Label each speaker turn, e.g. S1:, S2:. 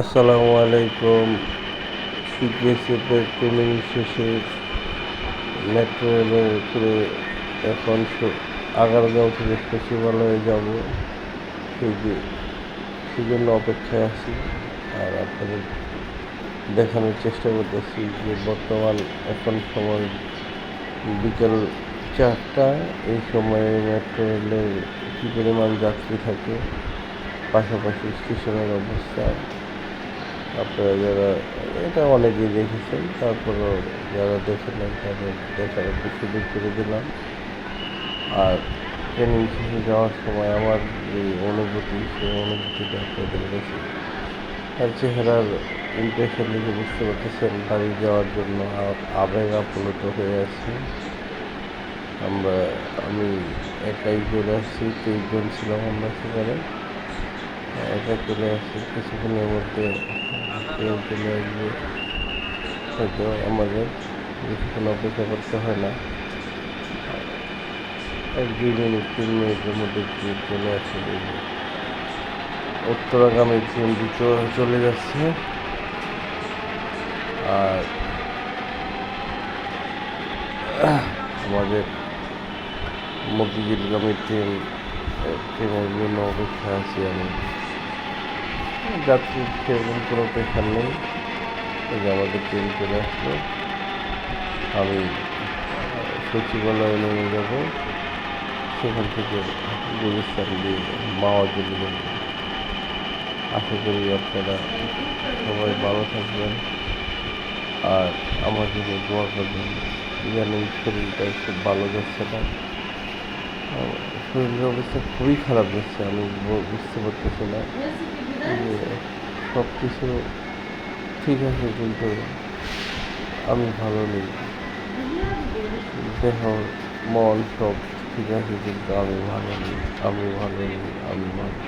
S1: আসসালামু আলাইকুম। সিপিএসএফের ট্রেনিং শেষে মেট্রো রেলের করে এখন আগারগাঁও থেকে সচিবালয়ে যাব। সেই যে সেই জন্য অপেক্ষায় আছি আর আপনাদের দেখানোর চেষ্টা করতেছি যে বর্তমান এখন সময় বিকেল চারটা, এই সময়ে মেট্রো রেলের কী পরিমাণ যাত্রী থাকে, পাশাপাশি স্টেশনের অবস্থা আপনারা যারা এটা অনেকেই দেখেছেন, তারপরেও যারা দেখেন তাদের দেখার একটু সুযোগ করে দিলাম। আর ট্রেনিং শেষে যাওয়ার সময় আমার যে অনুভূতি, সেই অনুভূতিটা আপনাদের কাছে তার চেহারার ইমপ্রেশন দেখে বুঝতে পারতেছেন, বাড়ি যাওয়ার জন্য আবেগ আপ্লুত হয়ে আছি। আমরা, আমি একাই চলে আসছি তেইশজন ছিলাম আমরা সেখানে। একা চলে আসছি, কিছুক্ষণের মধ্যে ট্রেন চলে আসবে হয়তো আমাদের বেশিক্ষণ অপেক্ষা করতে হয় না। এক দুই মিনিট তিন মিনিটের মধ্যে ট্রেন চলে আসে উত্তরাগামী ট্রেন দুটো চলে যাচ্ছে। আর আমাদের মতিঝিলগামী ট্রেন ট্রেনের জন্য অপেক্ষা আছি আমি। যাত্রী সেরকম কোনো প্রেশার নেই। এই যে আমাদের ট্রেন চলে আসলো। আমি, সচিবালয়ে নেমে যাব। সেখান থেকে গুলিস্তান দিয়ে মাওয়া চলে যাব। আশা করি আপনারা সবাই ভালো থাকবেন। আর আমার জন্য দোয়া করবেন ইদানিং শরীরটা খুব ভালো যাচ্ছে না। শরীরের অবস্থা খুবই খারাপ যাচ্ছে, আমি বুঝতে পারতেছি না। সব কিছু ঠিক আছে, কিন্তু আমি ভালো নেই দেহ, মন সব ঠিক আছে, কিন্তু আমি ভালো নেই, আমি ভালো নেই, আমি ভালো।